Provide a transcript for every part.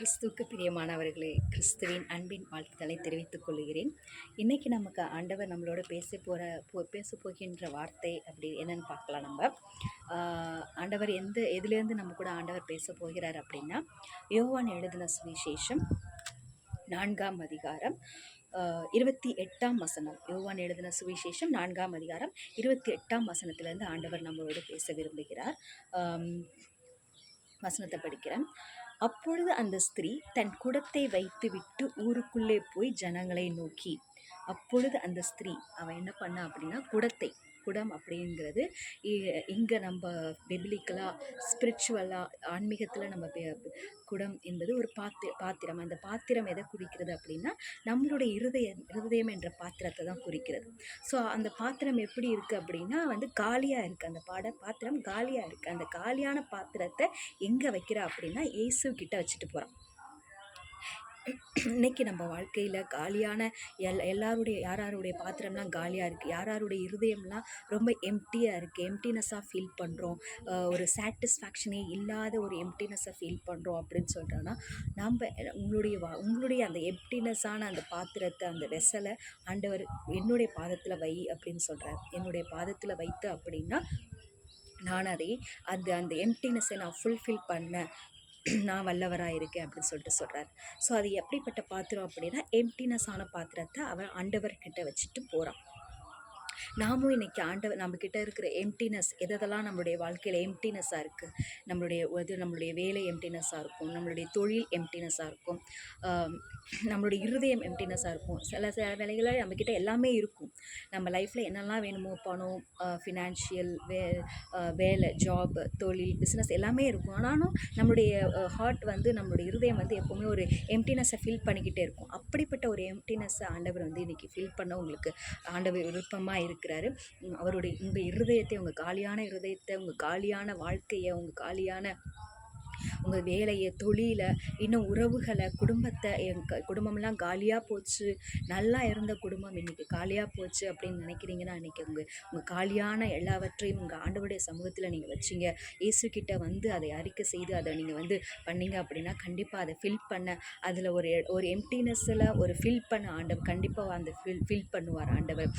கிறிஸ்துவுக்கு பிரியமானவர்களே கிறிஸ்துவின் அன்பின் வாழ்த்துக்களை தெரிவித்துக் கொள்கிறேன். இன்றைக்கி நமக்கு ஆண்டவர் நம்மளோட பேச போகிற போ பேச போகின்ற வார்த்தை அப்படி என்னென்னு பார்க்கலாம் நம்ம. ஆண்டவர் எந்த எதுலேருந்து நம்ம கூட ஆண்டவர் பேச போகிறார் அப்படின்னா யோவான் எழுதின சுவிசேஷம் நான்காம் அதிகாரம் இருபத்தி எட்டாம் வசனம். யோவான் எழுதின சுவிசேஷம் நான்காம் அதிகாரம் இருபத்தி எட்டாம் வசனத்திலேருந்து ஆண்டவர் நம்மளோடு பேச விரும்புகிறார். வசனத்தை படிக்கிறேன். அப்பொழுது அந்த ஸ்திரீ தன் குடத்தை வைத்துவிட்டு ஊருக்குள்ளே போய் ஜனங்களை நோக்கி அப்பொழுது அந்த ஸ்திரீ அவன் என்ன பண்ணா அப்படின்னா குடத்தை குடம் அப்படிங்கிறது இங்கே நம்ம பெபிலிக்கலாக ஸ்பிரிச்சுவலாக ஆன்மீகத்தில் நம்ம பெ- குடம் என்பது ஒரு பாத்தி பாத்திரம். அந்த பாத்திரம் எதை குறிக்கிறது அப்படின்னா நம்மளுடைய இருதயம் இருதயம் என்ற பாத்திரத்தை தான் குறிக்கிறது. ஸோ அந்த பாத்திரம் எப்படி இருக்குது அப்படின்னா வந்து காலியாக இருக்குது அந்த பாட பாத்திரம் காலியாக இருக்குது அந்த காலியான பாத்திரத்தை எங்கே வைக்கிறா அப்படின்னா இயேசு கிட்ட வச்சுட்டு போகிறான் இன்னைக்கு நம்ம வாழ்க்கையில் காலியான எல் எல்லாருடைய யார் யாருடைய பாத்திரம்லாம் காலியாக இருக்குது யார் யாருடைய இருதயம்லாம் ரொம்ப எம்டியாக இருக்குது எம்டினஸ்ஸாக ஃபீல் பண்ணுறோம் ஒரு சாட்டிஸ்ஃபேக்ஷனே இல்லாத ஒரு எம்டினஸ்ஸை ஃபீல் பண்ணுறோம் அப்படின்னு சொல்கிறோன்னா நம்ம உங்களுடைய வா உங்களுடைய அந்த எம்டினஸ்ஸான அந்த பாத்திரத்தை அந்த வெசலை ஆண்டவர் என்னுடைய பாதத்தில் வை அப்படின்னு சொல்கிறார் என்னுடைய பாதத்தில் வைத்து அப்படின்னா நான் அதை அந்த அந்த எம்டினஸை நான் ஃபுல்ஃபில் பண்ண நான் வல்லவராக இருக்கேன் அப்படின்னு சொல்லிட்டு சொல்கிறார் ஸோ அது எப்படிப்பட்ட பாத்திரம் அப்படின்னா எம்டினஸ் ஆன பாத்திரத்தை அவன் ஆண்டவர்கிட்ட வச்சுட்டு போகிறான் நாமும் இன்றைக்கி ஆண்டவர் நம்மக்கிட்ட இருக்கிற எம்டினஸ் எதெல்லாம் நம்மளுடைய வாழ்க்கையில் எம்டினஸ்ஸாக இருக்குது நம்மளுடைய இது நம்மளுடைய வேலை எம்டினஸ்ஸாக இருக்கும். நம்மளுடைய தொழில் எம்டினஸ்ஸாக இருக்கும். நம்மளுடைய இருதயம் எம்டினஸ்ஸாக இருக்கும். சில சில வேலைகளில் நம்மக்கிட்ட எல்லாமே இருக்கும். நம்ம லைஃப்பில் என்னெல்லாம் வேணுமோ பணம் ஃபினான்ஷியல் வே வேலை ஜாப் தொழில் பிஸ்னஸ் எல்லாமே இருக்கும். ஆனாலும் நம்மளுடைய ஹார்ட் வந்து நம்மளுடைய இருதயம் வந்து எப்போவுமே ஒரு எம்டினஸை ஃபீல் பண்ணிக்கிட்டே இருக்கும். அப்படிப்பட்ட ஒரு எம்டினஸ்ஸை ஆண்டவர் வந்து இன்றைக்கி ஃபீல் பண்ண உங்களுக்கு ஆண்டவர் விருப்பமாக இருக்கிறாரு. அவருடைய உங்கள் இருதயத்தை உங்கள் காலியான இருதயத்தை உங்கள் காலியான வாழ்க்கையை உங்கள் காலியான உங்கள் வேலையை தொழிலை இன்னும் உறவுகளை குடும்பத்தை என் குடும்பம்லாம் காலியாக போச்சு நல்லா இருந்த குடும்பம் இன்றைக்கி காலியாக போச்சு அப்படின்னு நினைக்கிறீங்கன்னா இன்றைக்கி உங்கள் உங்கள் காலியான எல்லாவற்றையும் உங்கள் ஆண்டவருடைய சமூகத்தில் நீங்கள் வச்சீங்க. இயேசுக்கிட்ட வந்து அதை அறிக்கை செய்து அதை நீங்கள் வந்து பண்ணீங்க அப்படின்னா கண்டிப்பாக அதை ஃபில் பண்ண அதில் ஒரு ஒரு எம்டினஸில் ஒரு ஃபில் பண்ண ஆண்டவர் கண்டிப்பாக அந்த ஃபில் ஃபில் பண்ணுவார் ஆண்டவர்.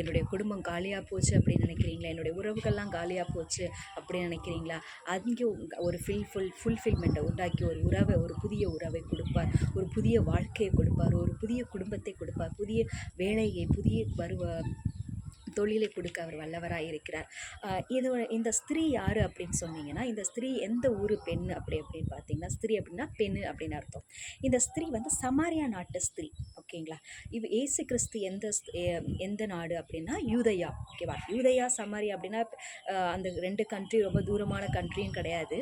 என்னுடைய குடும்பம் காலியாக போச்சு அப்படின்னு நினைக்கிறீங்களா? என்னுடைய உறவுகள்லாம் காலியாக போச்சு அப்படின்னு நினைக்கிறீங்களா? அங்கே ஒரு ஃபில் ஃபுல் ஃபுல்ஃபில்மெண்ட்டை உண்டாக்கி ஒரு உறவை ஒரு புதிய உறவை கொடுப்பார். ஒரு புதிய வாழ்க்கையை கொடுப்பார். ஒரு புதிய குடும்பத்தை கொடுப்பார். புதிய வேலையை புதிய வருவ தொழிலை கொடுக்க அவர் வல்லவராக இருக்கிறார். இது இந்த ஸ்திரீ யார் அப்படின்னு சொன்னீங்கன்னா இந்த ஸ்திரீ எந்த ஊர் பெண் அப்படி அப்படின்னு பார்த்தீங்கன்னா ஸ்திரீ அப்படின்னா பெண் அப்படின்னு அர்த்தம். இந்த ஸ்திரீ வந்து சமாரியா நாட்டு ஸ்திரீ ஓகேங்களா? இவ் ஏசு கிறிஸ்து எந்த எந்த நாடு அப்படின்னா யூதயா ஓகேவா? யூதயா சமாரியா அப்படின்னா அந்த ரெண்டு கண்ட்ரி ரொம்ப தூரமான கண்ட்ரியும் கிடையாது.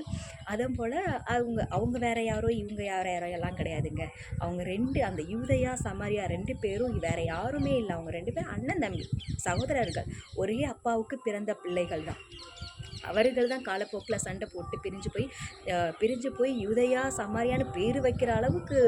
அதே போல் அவங்க அவங்க வேற யாரோ இவங்க யார யாரோ எல்லாம் கிடையாதுங்க. அவங்க ரெண்டு அந்த யூதயா சமாரியா ரெண்டு பேரும் வேற யாருமே இல்லை. அவங்க ரெண்டு பேரும் அண்ணன் தம்பி சகோதரர் சகோதரர்கள் ஒரே அப்பாவுக்கு பிறந்த பிள்ளைகள் தான் அவர்கள் தான் காலப்போக்கில் சண்டை போட்டு பிரிஞ்சு போய் பிரிஞ்சு போய் யுதையா சமாரியான்னு பேர் வைக்கிற அளவுக்கு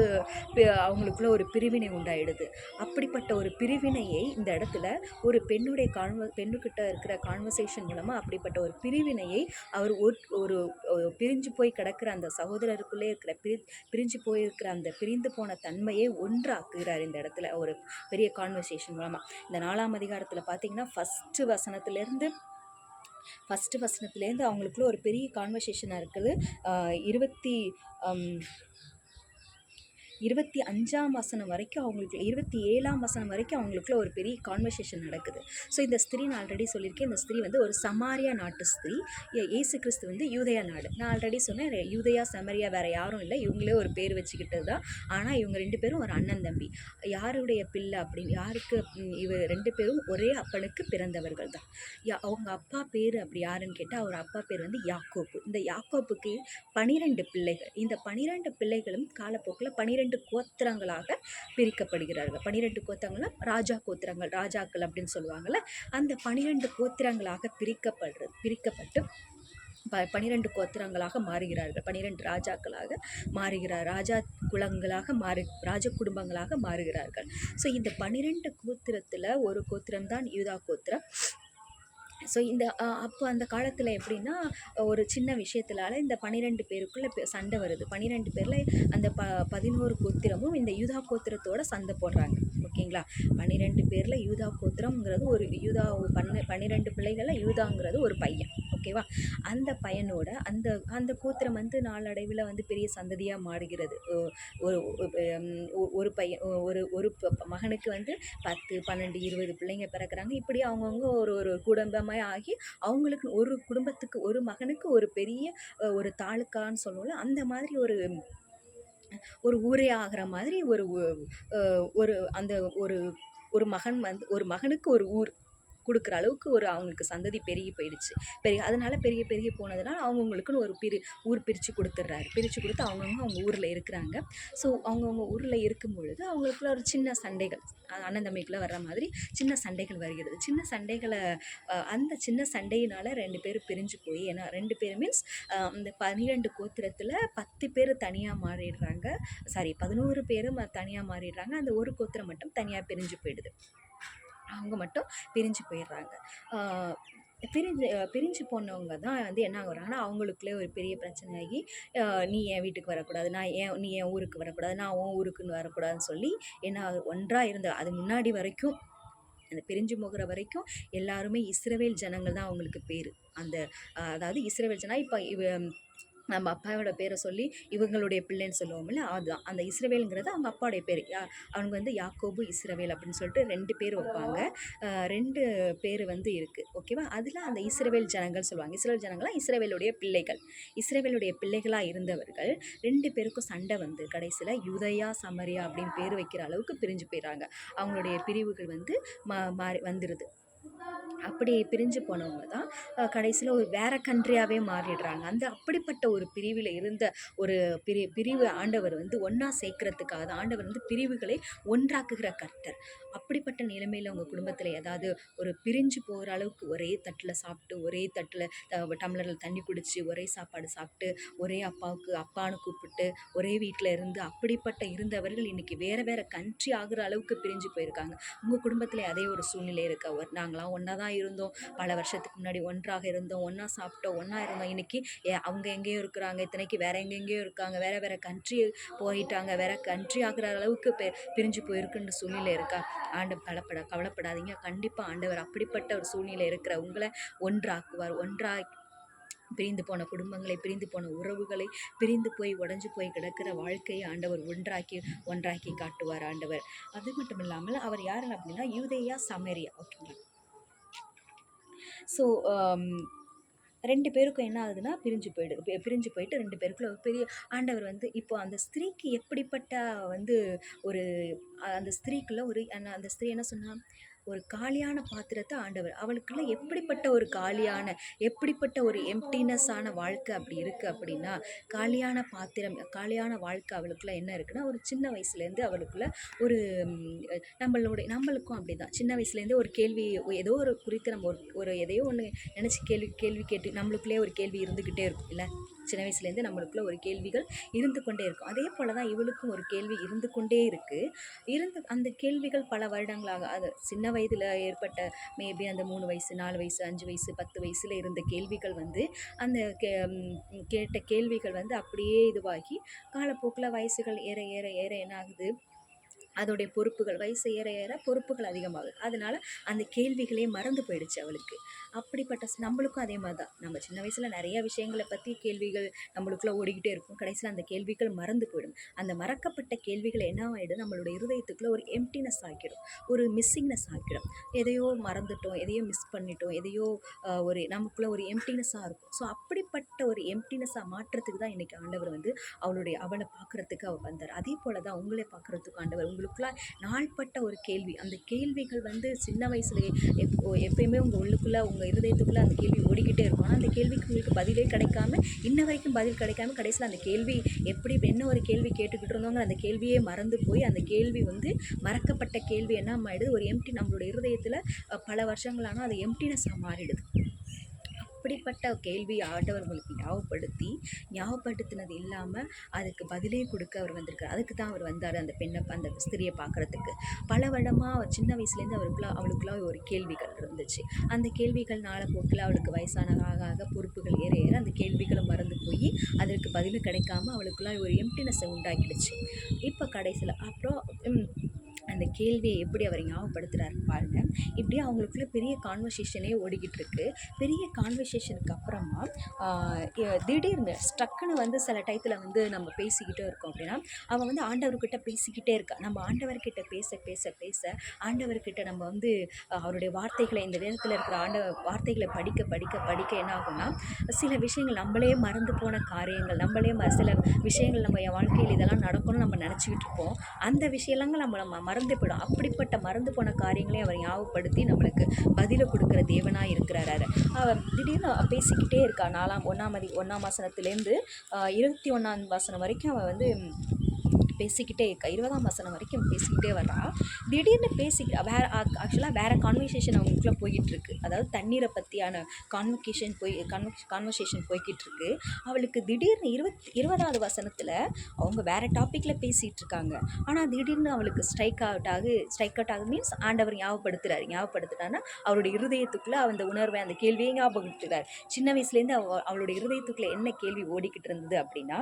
அவங்களுக்குள்ள ஒரு பிரிவினை உண்டாயிடுது. அப்படிப்பட்ட ஒரு பிரிவினையை இந்த இடத்துல ஒரு பெண்ணுடைய கான்வ பெண்ணுக்கிட்ட இருக்கிற கான்வர்சேஷன் மூலமாக அப்படிப்பட்ட ஒரு பிரிவினையை அவர் ஒரு ஒரு ஒரு பிரிஞ்சு போய் கிடக்கிற அந்த சகோதரருக்குள்ளே இருக்கிற பிரி பிரிஞ்சு போயிருக்கிற அந்த பிரிந்து போன தன்மையை ஒன்றாக்குகிறார் இந்த இடத்துல ஒரு பெரிய கான்வர்சேஷன் மூலமாக இந்த நாலாம் அதிகாரத்தில் பார்த்தீங்கன்னா ஃபஸ்ட்டு வசனத்துலேருந்து ஃபஸ்ட்டு வசனத்துலேருந்து அவங்களுக்குள்ள ஒரு பெரிய கான்வர்சேஷனாக இருக்குது. இருபத்தி இருபத்தி அஞ்சாம் வசனம் வரைக்கும் அவங்களுக்கு இருபத்தி ஏழாம் வசனம் வரைக்கும் அவங்களுக்குள்ள ஒரு பெரிய கான்வர்சேஷன் நடக்குது. ஸோ இந்த ஸ்திரீ நான் ஆல்ரெடி சொல்லியிருக்கேன் இந்த ஸ்திரீ வந்து ஒரு சமாரியா நாட்டு ஸ்திரீ. ஏசு இயேசு கிறிஸ்து வந்து யூதயா நாடு. நான் ஆல்ரெடி சொன்னேன் யூதயா சமரியா வேறு யாரும் இல்லை. இவங்களே ஒரு பேர் வச்சுக்கிட்டது தான். ஆனால் இவங்க ரெண்டு பேரும் ஒரு அண்ணன் தம்பி. யாருடைய பிள்ளை அப்படின்னு யாருக்கு இவர் இவ ரெண்டு பேரும் ஒரே அப்பனுக்கு பிறந்தவர்கள் தான். யா- அவங்க அப்பா பேர் அப்படி யாருன்னு கேட்டால் அவர் அப்பா பேர் வந்து யாக்கோப்பு இந்த யாக்கோப்புக்கு பனிரெண்டு பிள்ளைகள். இந்த பனிரெண்டு பிள்ளைகளும் காலப்போக்கில் பனிரெண்டு கோத்திரங்களாக பிரிக்கப்படுகிறார்கள். பனிரெண்டு கோத்திரங்கள்னா ராஜா கோத்திரங்கள் ராஜாக்கள் அப்படின்னு சொல்லுவாங்கள்ல அந்த பனிரெண்டு கோத்திரங்களாக பிரிக்கப்படுறது பிரிக்கப்பட்டு ப பனிரெண்டு கோத்திரங்களாக மாறுகிறார்கள். பனிரெண்டு ராஜாக்களாக மாறுகிறார் ராஜா குலங்களாக மாறு ராஜ குடும்பங்களாக மாறுகிறார்கள். ஸோ இந்த பனிரெண்டு கோத்திரத்தில் ஒரு கோத்திரம் தான் யூதா கோத்திரம். ஸோ இந்த அப்போ அந்த காலத்தில் எப்படின்னா ஒரு சின்ன விஷயத்தினால இந்த பன்னிரெண்டு பேருக்குள்ளே சண்டை வருது. பன்னிரெண்டு பேரில் அந்த ப பதினோரு கோத்திரமும் இந்த யூதா கோத்திரத்தோட சண்டை போடுறாங்க. ஓகேங்களா? பன்னிரெண்டு பேரில் யூதா கோத்திரம்ங்கிறது ஒரு யூதா பன்ன பன்னிரெண்டு பிள்ளைகளில் யூதாங்கிறது ஒரு பையன். ஓகேவா? அந்த பையனோட அந்த அந்த கோத்திரம் வந்து நாளடைவில் வந்து பெரிய சந்ததியாக மாறுகிறது. ஒரு ஒரு பையன் ஒரு ஒரு மகனுக்கு வந்து பத்து பன்னெண்டு இருபது பிள்ளைங்க பிறக்கிறாங்க. இப்படி அவங்கவுங்க ஒரு ஒரு குடும்பமாக ஆகி அவங்களுக்கு ஒரு குடும்பத்துக்கு ஒரு மகனுக்கு ஒரு பெரிய ஒரு தாலுக்கான்னு சொல்லுவோம்ல அந்த மாதிரி ஒரு ஒரு ஊரே ஆகிற மாதிரி ஒரு ஒரு அந்த ஒரு ஒரு மகன் வந்து ஒரு மகனுக்கு ஒரு ஊர். கொடுக்குற அளவுக்கு ஒரு அவங்களுக்கு சந்ததி பெருகி போயிடுச்சு. பெரிய அதனால் பெரிய பெரிய போனதுனால அவங்கவுங்களுக்குன்னு ஒரு பிரி ஊர் பிரித்து கொடுத்துட்றாரு பிரித்து கொடுத்து அவங்கவுங்க அவங்க ஊரில் இருக்கிறாங்க. ஸோ அவங்கவுங்க ஊரில் இருக்கும் பொழுது அவங்களுக்குள்ள ஒரு சின்ன சண்டைகள் அண்ணன் தம்பிக்குள்ளே வர்ற மாதிரி சின்ன சண்டைகள் வருகிறது. சின்ன சண்டைகளை அந்த சின்ன சண்டையினால் ரெண்டு பேரும் பிரிஞ்சு போய் ஏன்னா ரெண்டு பேர் மீன்ஸ் அந்த பன்னிரெண்டு கோத்திரத்தில் பத்து பேர் தனியாக மாறிடுறாங்க. சாரி பதினோரு பேரும் தனியாக மாறிடுறாங்க. அந்த ஒரு கோத்திரம் மட்டும் தனியாக பிரிஞ்சு போயிடுது. அவங்க மட்டும் பிரிஞ்சு போயிடுறாங்க. பிரிஞ்சு பிரிஞ்சு போனவங்க தான் வந்து என்ன ஆகுறாங்கன்னா அவங்களுக்குள்ளே ஒரு பெரிய பிரச்சனையாகி நீ என் வீட்டுக்கு வரக்கூடாது நான் ஏன் நீ என் ஊருக்கு வரக்கூடாது நான் உன் ஊருக்குன்னு வரக்கூடாதுன்னு சொல்லி என்ன ஒன்றாக இருந்த அது முன்னாடி வரைக்கும் அந்த பிரிஞ்சு போகிற வரைக்கும் எல்லாருமே இஸ்ரவேல் ஜனங்கள் தான் அவங்களுக்கு பேர். அந்த அதாவது இஸ்ரவேல் ஜனா இப்போ இவ நம்ம அப்பாவோட பேரை சொல்லி இவங்களுடைய பிள்ளைன்னு சொல்லுவோம்ல அதுதான். அந்த இஸ்ரவேலுங்கிறது அவங்க அப்பாவுடைய பேர். யா அவங்க வந்து யாக்கோபு இஸ்ரவேல் அப்படின்னு சொல்லிட்டு ரெண்டு பேர் வைப்பாங்க. ரெண்டு பேர் வந்து இருக்குது ஓகேவா அதில் அந்த இஸ்ரவேல் ஜனங்கள் சொல்லுவாங்க. இஸ்ரேல் ஜனங்களாம் இஸ்ரேவேலுடைய பிள்ளைகள். இஸ்ரேவேலுடைய பிள்ளைகளாக இருந்தவர்கள் ரெண்டு பேருக்கும் சண்டை வந்து கடைசியில் யுதயா சமரியா அப்படின்னு பேர் வைக்கிற அளவுக்கு பிரிஞ்சு போயிடுறாங்க. அவங்களுடைய பிரிவுகள் வந்து மா மாறி வந்துடுது அப்படி பிரிஞ்சு போனவங்க தான் கடைசியில் ஒரு வேறு கண்ட்ரியாகவே மாறிடுறாங்க. அந்த அப்படிப்பட்ட ஒரு பிரிவில் இருந்த ஒரு பிரி பிரிவு ஆண்டவர் வந்து ஒன்றா சேர்க்கறதுக்காக தான் ஆண்டவர் வந்து பிரிவுகளை ஒன்றாக்குகிற கர்த்தர். அப்படிப்பட்ட நிலைமையில் உங்கள் குடும்பத்தில் ஏதாவது ஒரு பிரிஞ்சு போகிற அளவுக்கு ஒரே தட்டில் சாப்பிட்டு ஒரே தட்டில் டம்ளரில் தண்ணி குடித்து ஒரே சாப்பாடு சாப்பிட்டு ஒரே அப்பாவுக்கு அப்பான்னு கூப்பிட்டு ஒரே வீட்டில் இருந்து அப்படிப்பட்ட இருந்தவர்கள் இன்றைக்கி வேறு வேறு கண்ட்ரி ஆகிற அளவுக்கு பிரிஞ்சு போயிருக்காங்க. உங்கள் குடும்பத்தில் அதே ஒரு சூழ்நிலை இருக்க? நாங்கள் நாங்களாம் ஒன்றா தான் இருந்தோம். பல வருஷத்துக்கு முன்னாடி ஒன்றாக இருந்தோம். ஒன்றா சாப்பிட்டோம். ஒன்றா இருந்தோம். இன்றைக்கி அவங்க எங்கேயோ இருக்கிறாங்க. இத்தனைக்கு வேறு எங்கெங்கேயோ இருக்காங்க. வேறு வேறு கண்ட்ரி போயிட்டாங்க. வேறு கண்ட்ரி ஆகிற அளவுக்கு பிரிஞ்சு போயிருக்குன்ற சூழ்நிலை இருக்கா? ஆண்டு கவலைப்பட கவலைப்படாதீங்க. கண்டிப்பாக ஆண்டவர் அப்படிப்பட்ட ஒரு சூழ்நிலை இருக்கிற உங்களை ஒன்றாக்குவார். ஒன்றாக பிரிந்து போன குடும்பங்களை பிரிந்து போன உறவுகளை பிரிந்து போய் உடஞ்சி போய் கிடக்கிற வாழ்க்கையை ஆண்டவர் ஒன்றாக்கி ஒன்றாக்கி காட்டுவார் ஆண்டவர். அது மட்டும் இல்லாமல் அவர் யார் அப்படின்னா யூதேயா சமேரியா. ஓகேங்களா? ஸோ um, ரெண்டு பேருக்கும் என்ன ஆகுதுன்னா பிரிஞ்சு போயிடுது பிரிஞ்சு போயிட்டு ரெண்டு பேருக்குள்ள ஒரு பெரிய ஆண்டவர் வந்து இப்போ அந்த ஸ்திரீக்கு எப்படிப்பட்ட வந்து ஒரு அந்த ஸ்திரீக்குள்ள ஒரு அந்த ஸ்திரீ என்ன சொன்னால் ஒரு காலியான பாத்திரத்தை ஆண்டவர் அவளுக்குள்ள எப்படிப்பட்ட ஒரு காலியான எப்படிப்பட்ட ஒரு எம்டினஸ்ஸான வாழ்க்கை அப்படி இருக்குது அப்படின்னா காலியான பாத்திரம் காலியான வாழ்க்கை அவளுக்குள்ள என்ன இருக்குன்னா ஒரு சின்ன வயசுலேருந்து அவளுக்குள்ள ஒரு நம்மளுடைய நம்மளுக்கும் அப்படி தான் சின்ன வயசுலேருந்து ஒரு கேள்வி ஏதோ ஒரு குறித்து நம்ம ஒரு ஒரு எதையோ ஒன்று நினச்சி கேள்வி கேள்வி கேட்டு நம்மளுக்குள்ளே ஒரு கேள்வி இருந்துக்கிட்டே இருக்கும் இல்லை? சின்ன வயசுலேருந்து நம்மளுக்குள்ள ஒரு கேள்விகள் இருந்து கொண்டே இருக்கும். அதே போல் தான் இவளுக்கும் ஒரு கேள்வி இருந்து கொண்டே இருக்குது இருந்து அந்த கேள்விகள் பல வருடங்களாக அது சின்ன வயதில் ஏற்பட்ட மேபி அந்த மூணு வயசு நாலு வயசு அஞ்சு வயசு பத்து வயசில் இருந்த கேள்விகள் வந்து அந்த கே கேட்ட கேள்விகள் வந்து அப்படியே இதுவாகி காலப்போக்கில் வயசுகள் ஏற ஏற ஏற என்ன ஆகுது அதோடைய பொறுப்புகள் வயசு ஏற ஏற பொறுப்புகள் அதிகமாகுது. அதனால் அந்த கேள்விகளே மறந்து போயிடுச்சு அவளுக்கு. அப்படிப்பட்ட நம்மளுக்கும் அதே மாதிரி தான். நம்ம சின்ன வயசில் நிறைய விஷயங்களை பற்றி கேள்விகள் நம்மளுக்குள்ளே ஓடிக்கிட்டே இருக்கும். கடைசியில் அந்த கேள்விகள் மறந்து போயிடும். அந்த மறக்கப்பட்ட கேள்விகள் என்ன ஆகிடும் நம்மளுடைய இருதயத்துக்குள்ளே ஒரு எம்டினஸ் ஆக்கிடும். ஒரு மிஸ்ஸிங்னஸ் ஆக்கிடும். எதையோ மறந்துட்டோம் எதையோ மிஸ் பண்ணிட்டோம் எதையோ ஒரு நமக்குள்ளே ஒரு எம்டினஸ்ஸாக இருக்கும். ஸோ அப்படிப்பட்ட ஒரு எம்டினஸ்ஸாக மாற்றத்துக்கு தான் இன்றைக்கி ஆண்டவர் வந்து அவளுடைய அவளை பார்க்குறதுக்கு அவர் வந்தார். அதே போல் தான் உங்களே பார்க்குறதுக்கு ஆண்டவர் உங்களுக்கு உங்களுக்குள்ள நாள்பட்ட ஒரு கேள்வி. அந்த கேள்விகள் வந்து சின்ன வயசுலேயே எப்போ எப்பயுமே உங்கள் உள்ளுக்குள்ளே உங்கள் இருதயத்துக்குள்ளே அந்த கேள்வி ஓடிக்கிட்டே இருக்கும். ஆனால் அந்த கேள்விக்கு உங்களுக்கு பதிலே கிடைக்காம இன்ன வரைக்கும் பதில் கிடைக்காம கடைசியில் அந்த கேள்வி எப்படி என்ன ஒரு கேள்வி கேட்டுக்கிட்டு இருந்தோங்க அந்த கேள்வியே மறந்து போய் அந்த கேள்வி வந்து மறக்கப்பட்ட கேள்வி என்ன ஆகிடுது ஒரு எம்டி நம்மளோட இருதயத்தில் பல வருஷங்களானால் அது எம்டினஸாக மாறிடுது. அப்படிப்பட்ட கேள்வி ஆண்டவர்களுக்கு ஞாபகப்படுத்தி ஞாபகப்படுத்தினது இல்லாமல் அதுக்கு பதிலே கொடுக்க அவர் வந்திருக்கார். அதுக்கு தான் அவர் வந்தார் அந்த பெண்ணை அந்த ஸ்திரியை பார்க்குறதுக்கு. பல வருடமாக சின்ன வயசுலேருந்து அவருக்குள்ள அவளுக்குலாம் ஒரு கேள்விகள் இருந்துச்சு. அந்த கேள்விகள் நாளப்போக்கில் அவளுக்கு வயசான ஆக ஆக பொறுப்புகள் ஏற ஏற அந்த கேள்விகளை மறந்து போய் அதற்கு பதில் கிடைக்காம அவளுக்குள்ள ஒரு எம்டினஸை உண்டாக்கிடுச்சு. இப்போ கடைசியில் அப்புறம் அந்த கேள்வியை எப்படி அவர் ஞாபகப்படுத்துகிறாரு பாருங்க. இப்படியே அவங்களுக்குள்ள பெரிய கான்வர்சேஷனே ஓடிக்கிட்டு இருக்கு பெரிய கான்வர்சேஷனுக்கு அப்புறமா திடீர்னு ஸ்டக்குன்னு வந்து சில டயத்தில் வந்து நம்ம பேசிக்கிட்டே இருக்கோம் அப்படின்னா அவன் வந்து ஆண்டவர்கிட்ட பேசிக்கிட்டே இருக்கா. நம்ம ஆண்டவர்கிட்ட பேச பேச பேச ஆண்டவர்கிட்ட நம்ம வந்து அவருடைய வார்த்தைகளை இந்த வேதத்தில் இருக்கிற ஆண்ட வார்த்தைகளை படிக்க படிக்க படிக்க என்ன ஆகும்னா சில விஷயங்கள் நம்மளே மறந்து போன காரியங்கள் நம்மளே ம சில விஷயங்கள் நம்ம என் வாழ்க்கையில் இதெல்லாம் நடக்கணும்னு நம்ம நினச்சிக்கிட்டு இருப்போம் அந்த விஷயம்லாம் நம்ம நம்ம மறந்து போயிடும் அப்படிப்பட்ட மறந்து போன காரியங்களையும் அவர் ஞாபகப்படுத்தி நம்மளுக்கு பதிலை கொடுக்குற தேவனாக இருக்கிறாரு அவர். திடீர்னு பேசிக்கிட்டே இருக்கா நாலாம் ஒன்றாம் மதி ஒன்றாம் வாசனத்துலேருந்து இருபத்தி ஒன்றாம் வாசனம் வரைக்கும் அவன் வந்து பேசிக்கிட்டே இருக்கா? இருபதாம் வசனம் வரைக்கும் பேசிக்கிட்டே வர்றா. திடீர்னு பேசி வேற ஆக்சுவலாக வேற கான்வர்சேஷன் அவங்களுக்குள்ளே போய்கிட்டு இருக்கு அதாவது தண்ணீரை பற்றியான கான்வெகேஷன் போய் கான்வர்சேஷன் போய்கிட்டு இருக்கு அவளுக்கு திடீர்னு இருபத்தி இருபதாவது வசனத்தில் அவங்க வேற டாப்பிக்கில் பேசிகிட்டு இருக்காங்க ஆனால் திடீர்னு அவளுக்கு ஸ்ட்ரைக் அவுட் ஆகு ஸ்ட்ரைக் அவுட் ஆகு மீன்ஸ் ஆண்டவர் ஞாபகப்படுத்துறாரு. ஞாபகப்படுத்துறாருன்னா அவருடைய இருதயத்துக்குள்ளே அந்த உணர்வை அந்த கேள்வியை ஞாபகப்படுத்துறாரு. சின்ன வயசுலேருந்து அவ அவளுடைய இருதயத்துக்குள்ளே என்ன கேள்வி ஓடிக்கிட்டு இருந்தது அப்படின்னா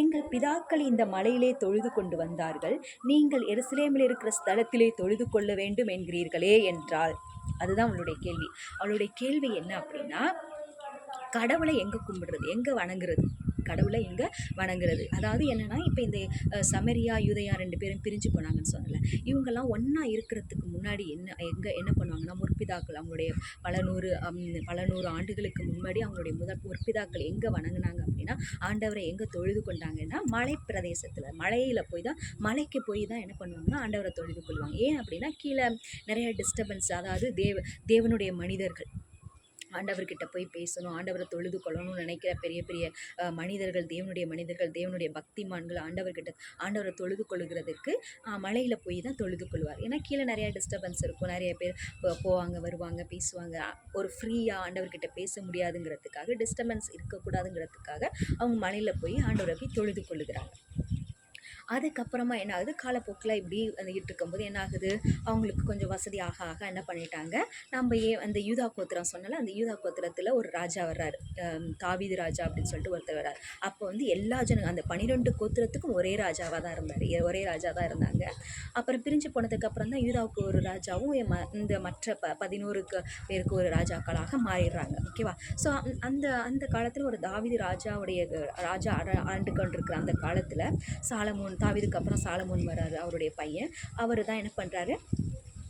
எங்கள் பிதாக்கள் இந்த மலையிலே தொழுது கொண்டு வந்தார்கள். நீங்கள் எருசலேமில் இருக்கிற ஸ்தலத்திலே தொழுது கொள்ள வேண்டும் என்கிறீர்களே என்றாள். அதுதான் அவளுடைய கேள்வி. அவளுடைய கேள்வி என்ன அப்படின்னா கடவுளை எங்கே கும்பிடுறது? எங்கே வணங்குறது? கடவுளை இங்கே வணங்குறது. அதாவது என்னென்னா இப்போ இந்த சமரியா யூதையா ரெண்டு பேரும் பிரிஞ்சு போனாங்கன்னு சொன்னல இவங்கெல்லாம் ஒன்றா இருக்கிறதுக்கு முன்னாடி என்ன எங்கே என்ன பண்ணுவாங்கன்னா முற்பிதாக்கள் அவங்களுடைய பல நூறு பல நூறு ஆண்டுகளுக்கு முன்னாடி அவங்களுடைய முதல் முற்பிதாக்கள் எங்கே வணங்குனாங்க அப்படின்னா ஆண்டவரை எங்கே தொழுது கொண்டாங்கன்னா மலை பிரதேசத்தில் மலையில் போய் தான் மலைக்கு போய் தான் என்ன பண்ணுவாங்கன்னா ஆண்டவரை தொழுது கொள்வாங்க. ஏன் அப்படின்னா கீழே நிறைய டிஸ்டர்பன்ஸ் அதாவது தேவ தேவனுடைய மனிதர்கள் ஆண்டவர்கிட்ட போய் பேசணும் ஆண்டவரை தொழுது கொள்ளணும்னு நினைக்கிற பெரிய பெரிய மனிதர்கள் தேவனுடைய மனிதர்கள் தேவனுடைய பக்திமான்கள் ஆண்டவர்கிட்ட ஆண்டவரை தொழுது கொள்ளுகிறதுக்கு மலையில் போய் தான் தொழுது கொள்வார். ஏன்னா கீழே நிறையா டிஸ்டர்பன்ஸ் இருக்கும். நிறைய பேர் போவாங்க வருவாங்க பேசுவாங்க. ஒரு ஃப்ரீயாக ஆண்டவர்கிட்ட பேச முடியாதுங்கிறதுக்காக டிஸ்டர்பன்ஸ் இருக்கக்கூடாதுங்கிறதுக்காக அவங்க மலையில் போய் ஆண்டவரை போய் தொழுது கொள்ளுகிறாங்க. அதுக்கப்புறமா என்ன ஆகுது? காலப்போக்கில் இப்படி வந்துக்கிட்டு இருக்கும்போது என்ன ஆகுது? அவங்களுக்கு கொஞ்சம் வசதி ஆக ஆக என்ன பண்ணிட்டாங்க? நம்ம ஏ அந்த யூதா கோத்திரம் சொன்னால அந்த யூதா கோத்திரத்தில் ஒரு ராஜா வர்றார். தாவீது ராஜா அப்படின்னு சொல்லிட்டு ஒருத்தர் வர்றார். அப்போ வந்து எல்லா ஜன அந்த பன்னிரெண்டு கோத்திரத்துக்கும் ஒரே ராஜாவாக தான் இருந்தார். ஒரே ராஜா தான் இருந்தாங்க. அப்புறம் பிரிஞ்சு போனதுக்கப்புறம் தான் யூதாவுக்கு ஒரு ராஜாவும் ம- இந்த மற்ற ப பதினோருக்கு பேருக்கு ஒரு ராஜாக்களாக மாறிடுறாங்க. ஓகேவா ஸோ அந்த அந்த காலத்தில் ஒரு தாவீது ராஜாவுடைய ராஜா ஆண்டு கொண்டிருக்கிற அந்த காலத்தில் சாலமோன் தாவிதுக்கு அப்புறம் சாலமோன் வராரு அவருடைய பையன். அவர் தான் என்ன பண்ணுறாரு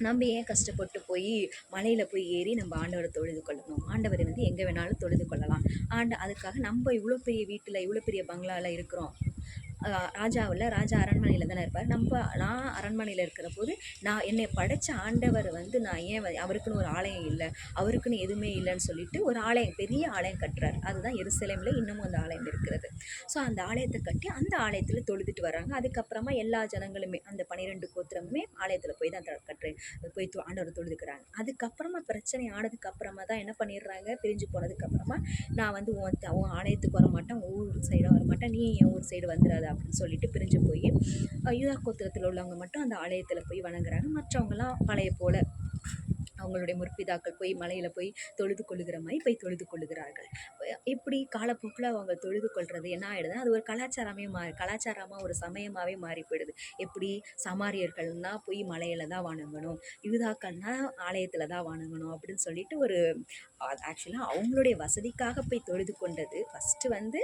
நம்ம ஏன் கஷ்டப்பட்டு போய் மலையில் போய் ஏறி நம்ம ஆண்டவரை தொழுது கொள்ளணும்? ஆண்டவரை வந்து எங்கே வேணாலும் தொழுது கொள்ளலாம். ஆண்ட அதுக்காக நம்ம இவ்வளோ பெரிய வீட்டில் இவ்வளோ பெரிய பங்களாவில் இருக்கிறோம். ராஜாவில் ராஜா அரண்மனையில் தானே இருப்பார். நம்ம நான் அரண்மனையில் இருக்கிற போது நான் என்னை படைத்த ஆண்டவர் வந்து நான் ஏன் அவருக்குன்னு ஒரு ஆலயம் இல்லை அவருக்குன்னு எதுவுமே இல்லைன்னு சொல்லிட்டு ஒரு ஆலயம் பெரிய ஆலயம் கட்டுறார். அதுதான் எருசலேமில் இன்னமும் அந்த ஆலயம் இருக்கிறது. ஸோ அந்த ஆலயத்தை கட்டி அந்த ஆலயத்தில் தொழுதுட்டு வராங்க. அதுக்கப்புறமா எல்லா ஜனங்களுமே அந்த பன்னிரெண்டு கோத்திரமுமே ஆலயத்தில் போய் தான் கட்டுறேன் போய் தொ- தொழுதுக்கிறாங்க. அதுக்கப்புறமா பிரச்சனை ஆனதுக்கு அப்புறமா தான் என்ன பண்ணிடுறாங்க? பிரிஞ்சு போனதுக்கு அப்புறமா நான் வந்து உன் உன் ஆலயத்துக்கு வர மாட்டேன் ஊர் சைடாக வர மாட்டேன் நீ என் ஊர் சைடு வந்துடாத அப்படின்னு சொல்லிட்டு பிரிஞ்சு போய் யூதா கோத்திரத்தில் உள்ளவங்க மட்டும் அந்த ஆலயத்தில் போய் வணங்குறாங்க. மற்றவங்களாம் பழைய போல அவங்களுடைய முற்பிதாக்கள் போய் மலையில் போய் தொழுது கொள்ளுகிற மாதிரி போய் தொழுது கொள்ளுகிறார்கள். இப்படி காலப்போக்கில் அவங்க தொழுது கொள்வது என்ன ஆகிடுதுன்னா அது ஒரு கலாச்சாரமே மாறி கலாச்சாரமாக ஒரு சமயமாகவே மாறி போயிடுது எப்படி சமாரியர்கள்னா போய் மலையில் தான் வணங்கணும் யூதாக்கள்னா ஆலயத்தில் தான் வணங்கணும் அப்படின்னு சொல்லிட்டு ஒரு ஆக்சுவலாக அவங்களுடைய வசதிக்காக போய் தொழுது கொண்டது. ஃபஸ்ட்டு வந்து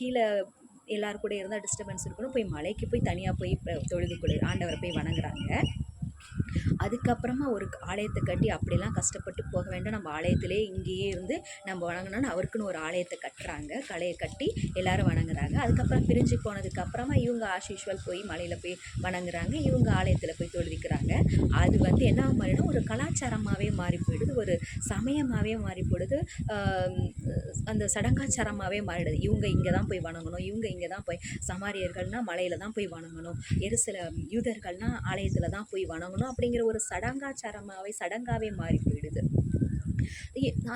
கீழே எல்லார் கூட இருந்தால் டிஸ்டர்பன்ஸ் இருக்கணும். போய் மலைக்கு போய் தனியாக போய் தொழுது கொள்ளு ஆண்டவரை போய் வணங்குறாங்க. அதுக்கப்புறமா ஒரு ஆலயத்தை கட்டி அப்படிலாம் கஷ்டப்பட்டு போக வேண்டாம். நம்ம ஆலயத்திலே இங்கேயே இருந்து நம்ம வணங்கினோன்னு அவருக்குன்னு ஒரு ஆலயத்தை கட்டுறாங்க. கலையை கட்டி எல்லாரும் வணங்குறாங்க. அதுக்கப்புறம் பிரிஞ்சு போனதுக்கப்புறமா இவங்க ஆஷிஷுவல் போய் மலையில் போய் வணங்குறாங்க. இவங்க ஆலயத்தில் போய் தொழுதிக்கிறாங்க. அது வந்து என்ன மாதிரினா ஒரு கலாச்சாரமாகவே மாறி போயிடுது. ஒரு சமயமாகவே மாறி போயிடுது. அந்த சடங்காச்சாரமாகவே மாறிடுது. இவங்க இங்கே தான் போய் வணங்கணும். இவங்க இங்கே தான் போய் சமாரியர்கள்னால் மலையில் தான் போய் வணங்கணும். ஒரு சில யூதர்கள்னால் ஆலயத்தில் தான் போய் வணங்கணும். அப்படிங்கிற ஒரு சடங்காச்சாரமாகவே சடங்காகவே மாறி போயிடுது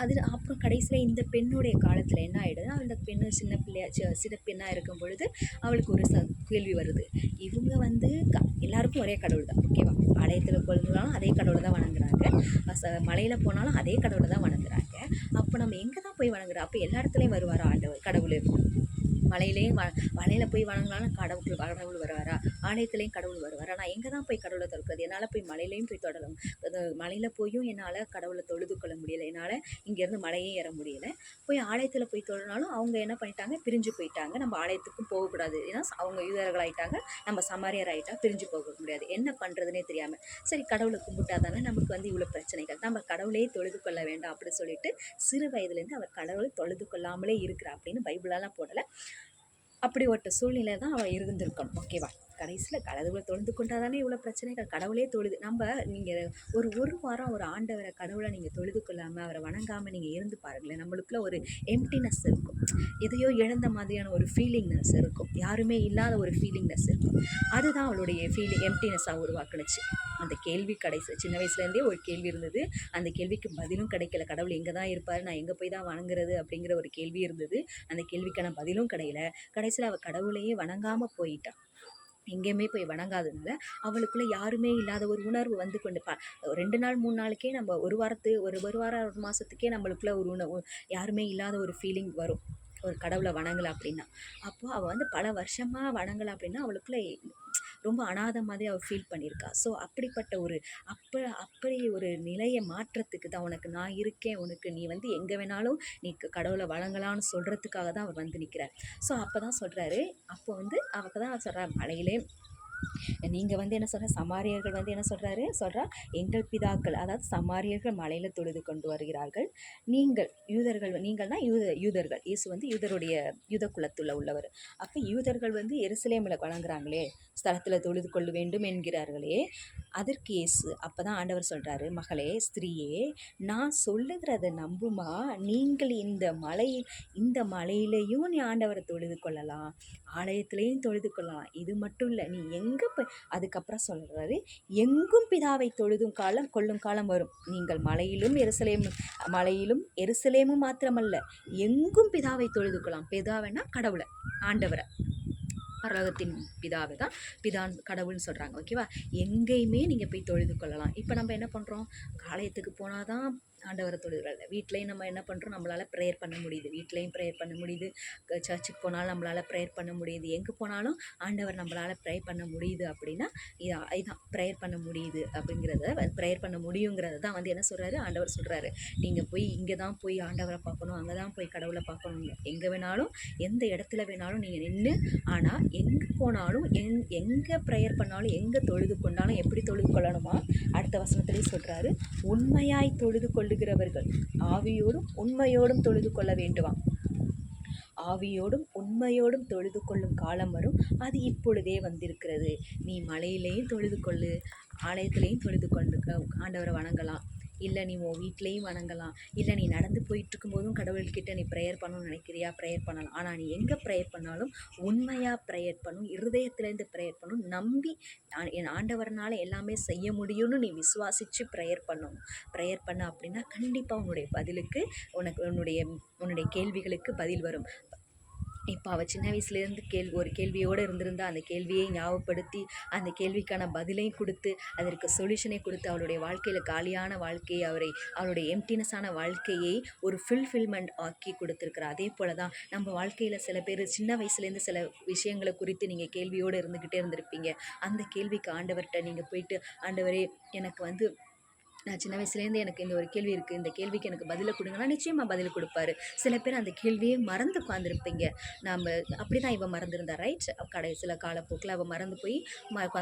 அது அப்புறம் கடைசியில் இந்த பெண்ணுடைய காலத்தில் என்ன ஆகிடுது அந்த பெண்ணு சின்ன பிள்ளையா சின்ன பெண்ணாக இருக்கும் பொழுது அவளுக்கு ஒரு ச கேள்வி வருது. இவங்க வந்து க எல்லாருக்கும் ஒரே கடவுள் தான் ஓகேவா ஆலயத்தில் கொழுந்தாலும் அதே கடவுளை தான் வணங்குறாங்க. ச மலையில் போனாலும் அதே கடவுளை தான் வணங்குறாங்க. அப்போ நம்ம எங்கே தான் போய் வணங்குறோம்? அப்போ எல்லா இடத்துலையும் வருவார் ஆண்டவர் கடவுள்? மலையிலேயும் வ மலையில் போய் வணங்கினாலும் கடவுள் கடவுள் வருவாரா? ஆலயத்துலேயும் கடவுள் வருவாரா? நான் எங்கே தான் போய் கடவுளை தொடக்கிறது? என்னால் போய் மலையிலையும் போய் தொடரும் மலையில் போயும் என்னால் கடவுளை தொழுது கொள்ள முடியல. என்னால் இங்கேருந்து மலையே ஏற முடியல. போய் ஆலயத்தில் போய் தொழுனாலும் அவங்க என்ன பண்ணிட்டாங்க? பிரிஞ்சு போயிட்டாங்க. நம்ம ஆலயத்துக்கும் போகக்கூடாது ஏன்னா அவங்க யூதர்களாயிட்டாங்க. நம்ம சமாரியர் ஆகிட்டா பிரிஞ்சு போக முடியாது. என்ன பண்ணுறதுனே தெரியாமல் சரி கடவுளை கும்பிட்டா தானே நமக்கு வந்து இவ்வளோ பிரச்சனைகள். நம்ம கடவுளையே தொழுது கொள்ள வேண்டாம் அப்படின்னு சொல்லிட்டு சிறு வயதுலேருந்து அவர் கடவுளை தொழுது கொள்ளாமலே இருக்கிறா அப்படின்னு பைபிளெல்லாம் போடலை. அப்படி ஒரு சூழ்நிலை தான் அவள் இருந்திருக்கணும். ஓகேவா கடைசியில் கடவுளை தொழுது கொண்டா தானே இவ்வளோ பிரச்சனைகள்? கடவுளே தொழுது. நம்ம நீங்கள் ஒரு ஒரு வாரம் ஒரு ஆண்டவரை கடவுளை நீங்கள் தொழுது கொள்ளாமல் அவரை வணங்காமல் நீங்கள் இருந்து பாருங்களேன். நம்மளுக்குள்ள ஒரு எம்டினஸ் இருக்கும். எதையோ இழந்த மாதிரியான ஒரு ஃபீலிங்னஸ் இருக்கும். யாருமே இல்லாத ஒரு ஃபீலிங்னஸ் இருக்கும். அதுதான் அவளுடைய ஃபீலிங் எம்டினஸ்ஸாக உருவாக்குனுச்சு. அந்த கேள்வி கடைசி சின்ன வயசுலேருந்தே ஒரு கேள்வி இருந்தது. அந்த கேள்விக்கு பதிலும் கிடைக்கல. கடவுள் எங்கே தான் இருப்பார்? நான் எங்கே போய் தான் வணங்குறது? அப்படிங்கிற ஒரு கேள்வி இருந்தது. அந்த கேள்விக்கான பதிலும் கிடையல கடைசியில் அவள் கடவுளையே வணங்காமல் போயிட்டான் எங்கேயுமே போய் வணங்காததுனால அவளுக்குள்ளே யாருமே இல்லாத ஒரு உணர்வு வந்து கொண்டு ப ரெண்டு நாள் மூணு நாளுக்கே நம்ம ஒரு வாரத்து ஒரு ஒரு வாரம் ஒரு மாதத்துக்கே நம்மளுக்குள்ள ஒரு உணவு யாருமே இல்லாத ஒரு ஃபீலிங் வரும். ஒரு கடவுளை வணங்கலை அப்படின்னா. அப்போது அவள் வந்து பல வருஷமாக வணங்கலை அப்படின்னா அவளுக்குள்ளே ரொம்ப அனாதை மாதிரி அவள் ஃபீல் பண்ணியிருக்கா ஸோ அப்படிப்பட்ட ஒரு அப்போ அப்படி ஒரு நிலையை மாற்றத்துக்கு தான் உனக்கு நான் இருக்கேன். உனக்கு நீ வந்து எங்கே வேணாலும் நீ கடவுளை வழங்கலான்னு சொல்கிறதுக்காக தான் அவர் வந்து நிற்கிறார் ஸோ அப்போ தான் சொல்கிறாரு அப்போ வந்து அவள் தான் சொல்கிறா மலையிலே நீங்கள் வந்து என்ன சொல்கிற சமாரியர்கள் வந்து என்ன சொல்கிறாரு சொல்கிறா எங்கள் பிதாக்கள் அதாவது சமாரியர்கள் மலையில் தொழுது கொண்டு வருகிறார்கள். நீங்கள் யூதர்கள் நீங்கள்னா யூத யூதர்கள். இயேசு வந்து யூதருடைய யூத குலத்தில் உள்ளவர். அப்போ யூதர்கள் வந்து எருசலேமில் வழங்குறாங்களே ஸ்தலத்தில் தொழுது கொள்ள வேண்டும் என்கிறார்களே. அதற்கு இயேசு அப்போ தான் ஆண்டவர் சொல்கிறாரு மகளே ஸ்திரீயே நான் சொல்லுகிறத நம்புமா? நீங்கள் இந்த மலை இந்த மலையிலையும் நீ ஆண்டவரை தொழுது கொள்ளலாம். ஆலயத்திலையும் தொழுது கொள்ளலாம். இது மட்டும் இல்லை நீ எங்கே போய் அதுக்கப்புறம் சொல்கிறாரு எங்கும் பிதாவை தொழுதும் காலம் கொள்ளும் காலம் வரும். நீங்கள் மலையிலும் எருசலேமும் மலையிலும் எருசலேமும் மாத்திரமல்ல எங்கும் பிதாவை தொழுது கொள்ளலாம் பிதாவைன்னா கடவுளை ஆண்டவரை. பரலோகத்தின் பிதாவை தான் பிதான் கடவுள்னு சொல்கிறாங்க ஓகேவா? எங்கேயுமே நீங்கள் போய் தொழுது கொள்ளலாம். இப்போ நம்ம என்ன பண்ணுறோம் காளையத்துக்கு போனால் தான் ஆண்டவரை தொழுகிறாள் வீட்லேயும் நம்ம என்ன பண்ணுறோம் நம்மளால் ப்ரேயர் பண்ண முடியுது. வீட்லேயும் ப்ரேயர் பண்ண முடியுது. சர்ச்சுக்கு போனாலும் நம்மளால் ப்ரேயர் பண்ண முடியுது. எங்கே போனாலும் ஆண்டவர் நம்மளால் ப்ரே பண்ண முடியுது அப்படின்னா இது இதுதான் ப்ரேயர் பண்ண முடியுது அப்படிங்கிறத ப்ரேயர் பண்ண முடியுங்கிறத தான் வந்து என்ன சொல்கிறாரு ஆண்டவர் சொல்கிறாரு நீங்கள் போய் இங்கே தான் போய் ஆண்டவரை பார்க்கணும். அங்கே தான் போய் கடவுளை பார்க்கணும் எங்கே வேணாலும் எந்த இடத்துல வேணாலும் நீங்கள் நின்று ஆனால் எங்கே போனாலும் எங் எங்கே ப்ரேயர் பண்ணாலும் எங்கே தொழுது கொண்டாலும் எப்படி தொழுது கொள்ளணுமா அடுத்த வசனத்துலேயே சொல்கிறாரு உண்மையாய் தொழுது கொள்ளு தொழுகிறவர்கள் ஆவியோடும் உண்மையோடும் தொழுது கொள்ள வேண்டுமாம். ஆவியோடும் உண்மையோடும் தொழுது கொள்ளும் காலம் வரும். அது இப்பொழுதே வந்திருக்கிறது. நீ மலையிலேயும் தொழுது கொள்ளு ஆலயத்திலையும் தொழுது கொண்டு ஆண்டவரை வணங்கலாம். இல்லை நீ உன் வீட்லேயும் வணங்கலாம். இல்லை நீ நடந்து போயிட்டுருக்கும்போதும் கடவுள்கிட்ட நீ ப்ரேயர் பண்ணணும்னு நினைக்கிறியா? ப்ரேயர் பண்ணலாம். ஆனால் நீ எங்கே ப்ரேயர் பண்ணாலும் உண்மையாக ப்ரேயர் பண்ணும் இருதயத்துலேருந்து ப்ரேயர் பண்ணும் நம்பி என் ஆண்டவரனால் எல்லாமே செய்ய முடியும்னு நீ விசுவாசித்து ப்ரேயர் பண்ணணும். ப்ரேயர் பண்ண அப்படின்னா கண்டிப்பாக உன்னுடைய பதிலுக்கு உனக்கு உன்னுடைய உன்னுடைய கேள்விகளுக்கு பதில் வரும். இப்போ அவள் சின்ன வயசுலேருந்து கேள்வி ஒரு கேள்வியோடு இருந்திருந்தா அந்த கேள்வியை ஞாபகப்படுத்தி அந்த கேள்விக்கான பதிலையும் கொடுத்து அதற்கு சொல்யூஷனை கொடுத்து அவளுடைய வாழ்க்கையில் காலியான வாழ்க்கையை அவரை அவளுடைய எம்டினஸான வாழ்க்கையை ஒரு ஃபில்ஃபில்மெண்ட் ஆக்கி கொடுத்துருக்குறா அதே போல் தான் நம்ம வாழ்க்கையில் சில பேர் சின்ன வயசுலேருந்து சில விஷயங்களை குறித்து நீங்கள் கேள்வியோடு இருந்துக்கிட்டே இருந்திருப்பீங்க. அந்த கேள்விக்கு ஆண்டவர்கிட்ட நீங்கள் போயிட்டு ஆண்டவரே எனக்கு வந்து நான் சின்ன வயசுலேருந்து எனக்கு இந்த ஒரு கேள்வி இருக்குது இந்த கேள்விக்கு எனக்கு பதிலை கொடுங்கன்னா நிச்சயமாக பதில் கொடுப்பாரு. சில பேர் அந்த கேள்வியே மறந்து உட்காந்துருப்பீங்க நாம் அப்படி தான் இவன் மறந்துருந்தா ரைட் கடைசியில் காலப்போக்கில் அவள் மறந்து போய்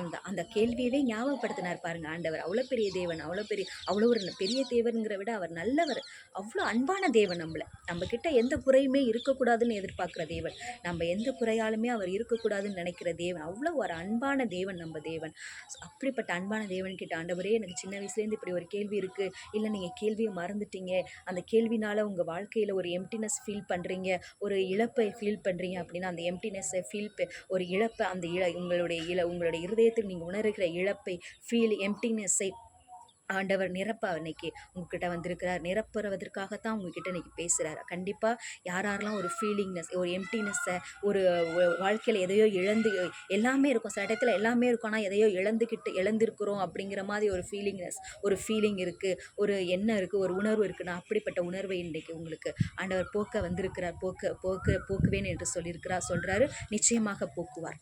அந்த அந்த கேள்வியவே ஞாபகப்படுத்தினார் பாருங்க ஆண்டவர். அவ்வளோ பெரிய தேவன் அவ்வளோ பெரிய அவ்வளோ ஒரு பெரிய தேவனுங்கிற விட அவர் நல்லவர். அவ்வளோ அன்பான தேவன் நம்மளை. நம்மக்கிட்ட எந்த குறையுமே இருக்கக்கூடாதுன்னு எதிர்பார்க்குற தேவன். நம்ம எந்த குறையாலுமே அவர் இருக்கக்கூடாதுன்னு நினைக்கிற தேவன். அவ்வளோ ஒரு அன்பான தேவன் நம்ம தேவன். அப்படிப்பட்ட அன்பான தேவன் கிட்ட ஆண்டவரே எனக்கு சின்ன வயசுலேருந்து இப்படி ஒரு கேள்வி இருக்குது இல்லை நீங்கள் கேள்வியை மறந்துட்டீங்க. அந்த கேள்வினால் உங்கள் வாழ்க்கையில் ஒரு எம்டினஸ் ஃபீல் பண்ணுறீங்க ஒரு இழப்பை ஃபீல் பண்ணுறீங்க அப்படின்னா அந்த எம்டினஸ்ஸை ஃபீல் ஒரு இழப்பை அந்த இழ உங்களுடைய இழ உங்களுடைய இருதயத்தில் நீங்கள் உணர்கிற இழப்பை ஃபீல் எம்டினஸ்ஸை ஆண்டவர் நிரப்ப இன்னைக்கு உங்ககிட்ட வந்திருக்கிறார். நிரப்புறவதற்காகத்தான் உங்ககிட்ட இன்னைக்கு பேசுகிறார் கண்டிப்பாக யார் யாரெல்லாம் ஒரு ஃபீலிங்னஸ் ஒரு எம்டினஸ்ஸை ஒரு வாழ்க்கையில் எதையோ இழந்து எல்லாமே இருக்கும். சில இடத்துல எல்லாமே இருக்கும். ஆனால் எதையோ இழந்துக்கிட்டு இழந்திருக்கிறோம் அப்படிங்கிற மாதிரி ஒரு ஃபீலிங்னஸ் ஒரு ஃபீலிங் இருக்குது ஒரு எண்ணம் இருக்குது ஒரு உணர்வு இருக்குன்னா அப்படிப்பட்ட உணர்வை இன்றைக்கு உங்களுக்கு ஆண்டவர் போக்க வந்திருக்கிறார். போக்க போக்க போக்குவேன் என்று சொல்லியிருக்கிறார். சொல்கிறாரு நிச்சயமாக போக்குவார்.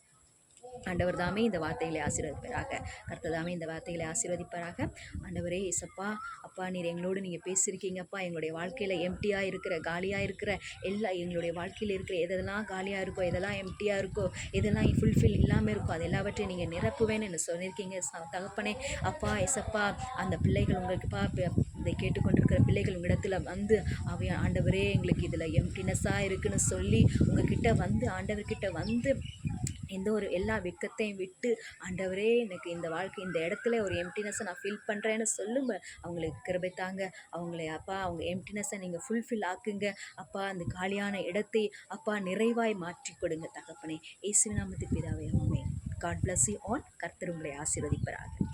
ஆண்டவர் தாமே இந்த வார்த்தைகளை ஆசீர்வதிப்பாராக. கர்த்ததாமே இந்த வார்த்தைகளை ஆசீர்வதிப்பாராக. ஆண்டவரே இசப்பா அப்பா நீர் எங்களோடு நீங்கள் பேசியிருக்கீங்கப்பா. எங்களுடைய வாழ்க்கையில் எம்டியாக இருக்கிற காலியாக இருக்கிற எல்லா எங்களுடைய வாழ்க்கையில் இருக்கிற எதெல்லாம் காலியாக இருக்கோ எதெல்லாம் எம்டியாக இருக்கோ எதெல்லாம் ஃபுல்ஃபில் இல்லாமல் இருக்கோ அது எல்லாவற்றையும் நீங்கள் நிரப்புவேன்னு சொல்லியிருக்கீங்க. ச- தகப்பனே அப்பா எசப்பா அந்த பிள்ளைகள் உங்களுக்குப்பா ப- இதை கேட்டுக்கொண்டிருக்கிற பிள்ளைகள் உங்களிடத்தில் வந்து அவைய ஆண்டவரே எங்களுக்கு இதில் எம்டினஸ்ஸாக இருக்குன்னு சொல்லி உங்ககிட்ட வந்து ஆண்டவர்கிட்ட வந்து எந்த ஒரு எல்லா வெக்கத்தையும் விட்டு ஆண்டவரே எனக்கு இந்த வாழ்க்கை இந்த இடத்துல ஒரு எம்டினஸை நான் ஃபீல் பண்ணுறேன்னு சொல்லுங்க. அவங்களுக்கு கிருபை தாங்க. அவங்களை அப்பா அவங்க எம்டினஸை நீங்கள் ஃபுல்ஃபில் ஆக்குங்க. அப்பா அந்த காலியான இடத்தை அப்பா நிறைவாய் மாற்றி கொடுங்க தகப்பனே. இயேசு நாமத்து அவங்க ஆமே காட் பிளஸ் யூ ஆன் கர்த்தர் உங்களை ஆசீர்வதிப்பாராக.